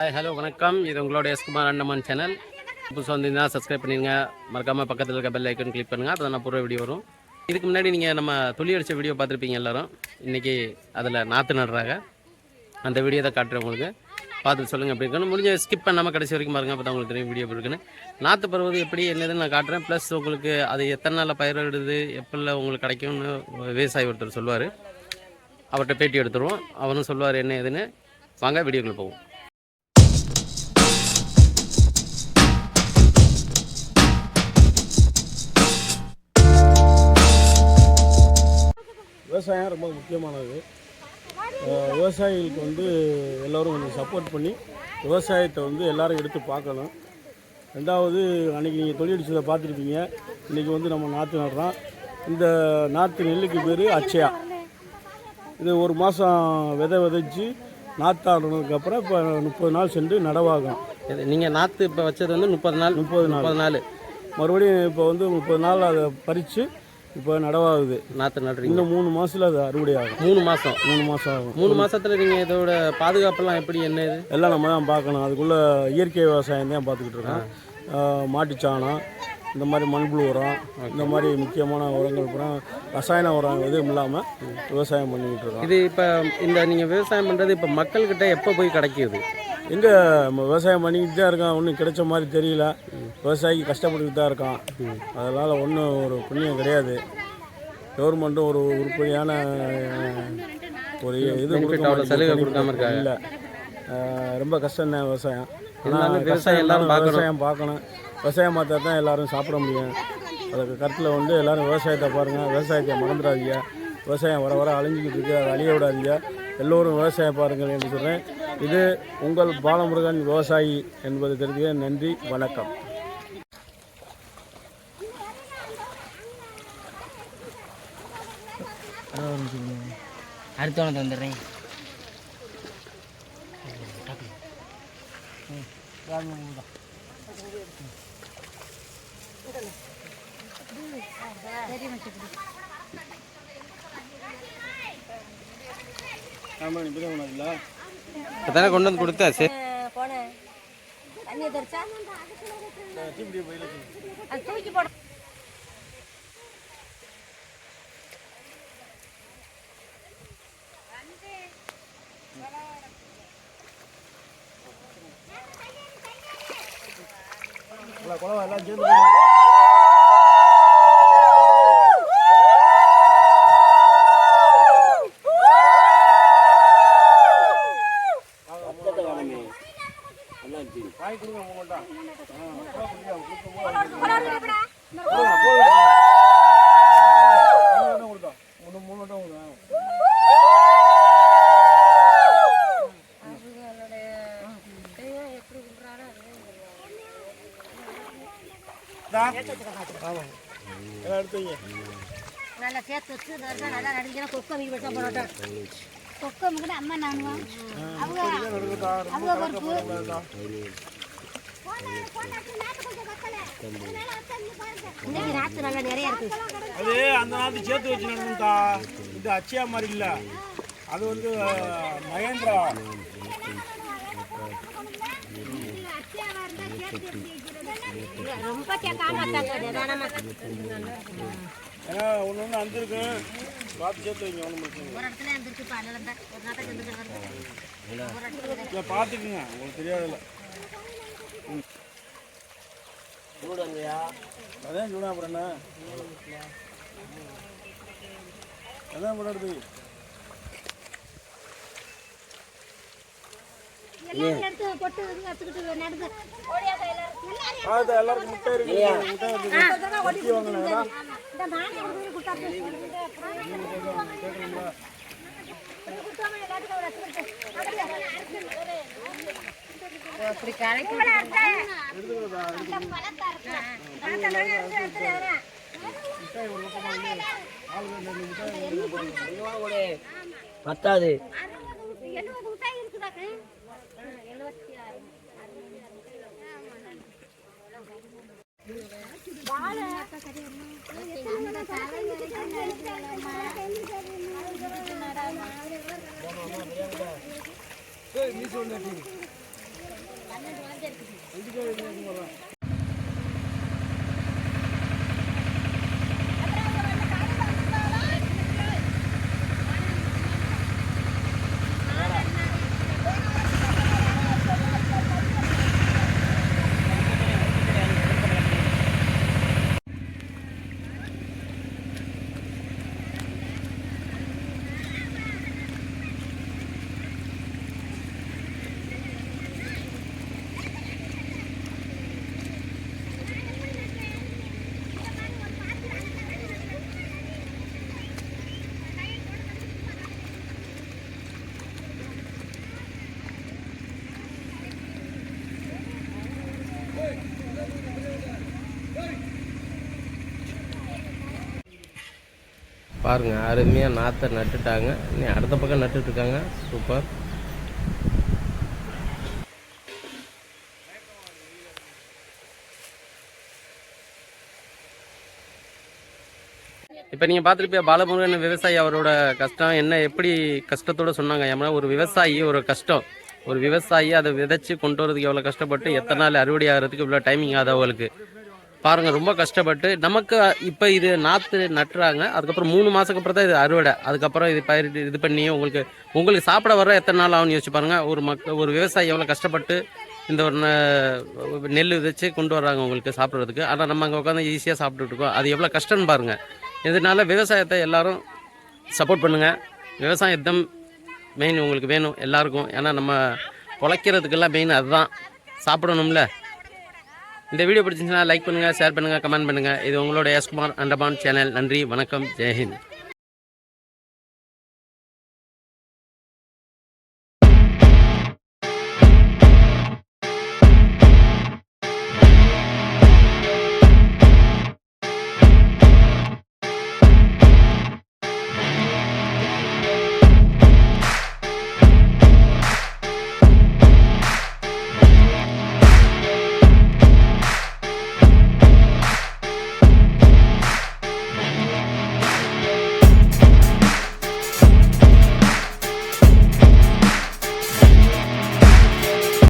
Hi hello வணக்கம். இது உங்களோட எஸ்குமார் அண்ணமன் சேனல் புதுசாக வந்தீங்கன்னா சப்ஸ்கிரைப் பண்ணிடுங்க. மறக்காமல் பக்கத்தில் இருக்க பெல் ஐக்கன் கிளிக் பண்ணுங்கள் அப்போ தான் பூர்வ வீடியோ வரும். இதுக்கு முன்னாடி நீங்கள் நம்ம துளி அடித்த வீடியோ பார்த்துருப்பீங்க எல்லாரும். இன்றைக்கி அதில் நாற்று நடுறாங்க அந்த வீடியோ தான் காட்டுறேன் உங்களுக்கு. பார்த்துட்டு சொல்லுங்கள் எப்படி இருக்குன்னு. முடிஞ்ச ஸ்கிப் பண்ணாமல் கடைசி வரைக்கும் பாருங்கள் அப்போ தான் உங்களுக்கு தெரியும் வீடியோ எப்படி இருக்குன்னு. நாற்று பருவது எப்படி என்னதுன்னு நான் காட்டுறேன். ப்ளஸ் உங்களுக்கு அது எத்தனை நாளில் பயிரிடுது எப்போல்லாம் உங்களுக்கு கிடைக்கும்னு விவசாயி ஒருத்தர் சொல்லுவார். அவர்கிட்ட பேட்டி எடுத்துருவோம். அவரும் சொல்லுவார் என்ன ஏதுன்னு. வாங்க வீடியோக்குள்ள போவோம். விவசாயம் ரொம்ப முக்கியமானது. விவசாயிகளுக்கு வந்து எல்லோரும் கொஞ்சம் சப்போர்ட் பண்ணி விவசாயத்தை வந்து எல்லாரும் எடுத்து பார்க்கணும். ரெண்டாவது அன்றைக்கி நீங்கள் தொழிலடிச்சதை பார்த்துருப்பீங்க. இன்றைக்கி வந்து நம்ம நாற்று நடுறோம். இந்த நாற்று நெல்லுக்கு பேர் அச்சயா. இது ஒரு மாதம் விதை விதைச்சி நாற்றாடுனதுக்கப்புறம் இப்போ முப்பது நாள் சென்று நடவாகும். இது நீங்கள் நாற்று இப்போ வச்சது வந்து முப்பது நாள் முப்பது நாள். முப்பது நாள். மறுபடியும் இப்போ வந்து முப்பது நாள் அதை பறித்து இப்போ நடவாகுது. நாற்று நடுறீங்க. இன்னும் மூணு மாதத்தில் அது அறுவடை ஆகும் மூணு மாதம் மூணு மாதம் ஆகும். மூணு மாசத்துல நீங்கள் இதோட பாதுகாப்பெல்லாம் எப்படி என்ன இது? எல்லாம் நம்ம தான் பார்க்கணும். அதுக்குள்ளே இயற்கை விவசாயம் தான் பார்த்துக்கிட்டு இருக்கோம். மாட்டுச்சாணம் இந்த மாதிரி மண்புழு உரம் இந்த மாதிரி முக்கியமான உரங்கள் அப்புறம் ரசாயன உரம் எதுவும் இல்லாமல் விவசாயம் பண்ணிக்கிட்டு இருக்கோம். இது இப்போ இந்த நீங்கள் விவசாயம் பண்ணுறது இப்போ மக்கள்கிட்ட எப்போ போய் கிடைக்கிது? எங்கே விவசாயம் பண்ணிக்கிட்டு தான் இருக்கோம் ஒன்றும் கிடைச்ச மாதிரி தெரியல. விவசாயிக்கு கஷ்டப்பட்டுக்கிட்டு தான் இருக்கான். அதனால் ஒன்றும் ஒரு புண்ணியம் கிடையாது. கவர்மெண்ட்டும் ஒரு உருப்படியான ஒரு இது கொடுக்காம இருக்காங்க. இல்லை. ரொம்ப கஷ்டம் தான் விவசாயம். ஆனால் விவசாயம் விவசாயம் எல்லாரும். விவசாயம் பார்க்கணும். விவசாயம் பார்த்தா தான் எல்லாரும் சாப்பிட முடியும். அதுக்கு கருத்தில் வந்து எல்லாரும் விவசாயத்தை பாருங்கள் விவசாயத்தை மறந்துடாதீங்க. விவசாயம் வர வர அழிஞ்சிக்கிட்டு இருக்கு. அதை அழிய விடாதீங்க. எல்லோரும் விவசாயம் பாருங்கள் என்று சொல்கிறேன் இது உங்கள் பாலமுருகன் விவசாயி என்பது தெரிவிக்க நன்றி வணக்கம். அடுத்தவனை தந்துடுறேன். ஆமாம் இப்போ தான் இல்லை இப்போ கொண்டு வந்து கொடுத்தா சரி போனேன் தண்ணி தெரிச்சா அது தூக்கி போட. குழவா எல்லாம் சேர்ந்து போங்க. காய் கொடுங்க உங்கள்கிட்ட ஆ, கொடுங்க, கொடுக்கும் போது போடுங்க, போடுங்க. மூணு வட்டம் கொடுத்தோம். மூணு மூணு வட்டம் கொடுங்க. இந்தா. ஆமாம். எல்லாம் எடுத்து வைங்க. நல்லா சேர்த்து வச்சு நல்லா நல்லா கொக்கை மீன் வச்சா போனோம் கொக்கை கூட அம்மா நானுவா? அவங்க அவங்க பொறுப்பு இன்னைக்கு நாற்று நல்லா நிறைய இருக்கு. அது அந்த நாட்டு சேர்த்து வச்சு நடந்தா இது அச்சியா மாதிரி இல்ல. அது வந்து மகேந்திரா. ரொம்ப ஏன்னா ஒன்று ஒன்று அஞ்சிருக்கு பார்த்து சேர்த்து வைங்க ஒன்றும் பிரச்சனை இல்லை. பார்த்துக்குங்க. உங்களுக்கு தெரியாதுல்ல அதான் சூடா அப்புறம் என்ன அதான் பார்த்து எல்லாருக்கும் முட்டை இருக்கு முட்டை இருக்குது குட்டி வாங்கினா இந்த மாட்டை கொண்டு போய் அப்படி பத்தாது. எழுபது மிட்டாய் இருக்குது பாருங்கள் பாருங்க அருமையாக நாற்றை நட்டுட்டாங்க. நீ அடுத்த பக்கம் நட்டுட்ருக்காங்க. சூப்பர். இப்போ நீங்கள் பார்த்துருப்பியா பாலமுருகன் விவசாயி அவரோட கஷ்டம் என்ன எப்படி கஷ்டத்தோட சொன்னாங்க? ஏன்னா ஒரு விவசாயி ஒரு கஷ்டம். ஒரு விவசாயி அதை விதைச்சு கொண்டு வரதுக்கு எவ்வளோ கஷ்டப்பட்டு எத்தனை நாள் அறுவடை ஆகிறதுக்கு இவ்வளோ டைமிங் ஆகுது அவங்களுக்கு. பாருங்கள் ரொம்ப கஷ்டப்பட்டு நமக்கு இப்போ இது நாற்று நட்டுறாங்க அதுக்கப்புறம் மூணு மாதத்துக்கு அப்புறம் தான் இது அறுவடை. அதுக்கப்புறம் இது பயிரிட்டு இது பண்ணி உங்களுக்கு உங்களுக்கு சாப்பிட வர எத்தனை நாள் ஆகும்னு யோசிச்சு பாருங்கள் ஒரு மக்க ஒரு விவசாயி எவ்வளோ கஷ்டப்பட்டு இந்த ஒரு நெல் விதைச்சு கொண்டு வர்றாங்க உங்களுக்கு சாப்பிட்றதுக்கு. ஆனால் நம்ம அங்கே உட்காந்து ஈஸியாக சாப்பிட்டுட்டு இருக்கோம். அது எவ்வளோ கஷ்டம்னு பாருங்கள் இதனால் விவசாயத்தை எல்லோரும் சப்போர்ட் பண்ணுங்கள் விவசாயம் தான் மெயின் உங்களுக்கு வேணும் எல்லாருக்கும். ஏன்னா நம்ம பொழைக்கிறதுக்கெல்லாம் மெயின் அதுதான். சாப்பிடணும்ல. இந்த வீடியோ பிடிச்சிருந்துச்சுன்னா லைக் பண்ணுங்கள் ஷேர் பண்ணுங்கள் கமெண்ட் பண்ணுங்கள் இது உங்களோட எஸ்குமார் அண்டமான் சேனல் நன்றி வணக்கம் ஜெயஹிந்த்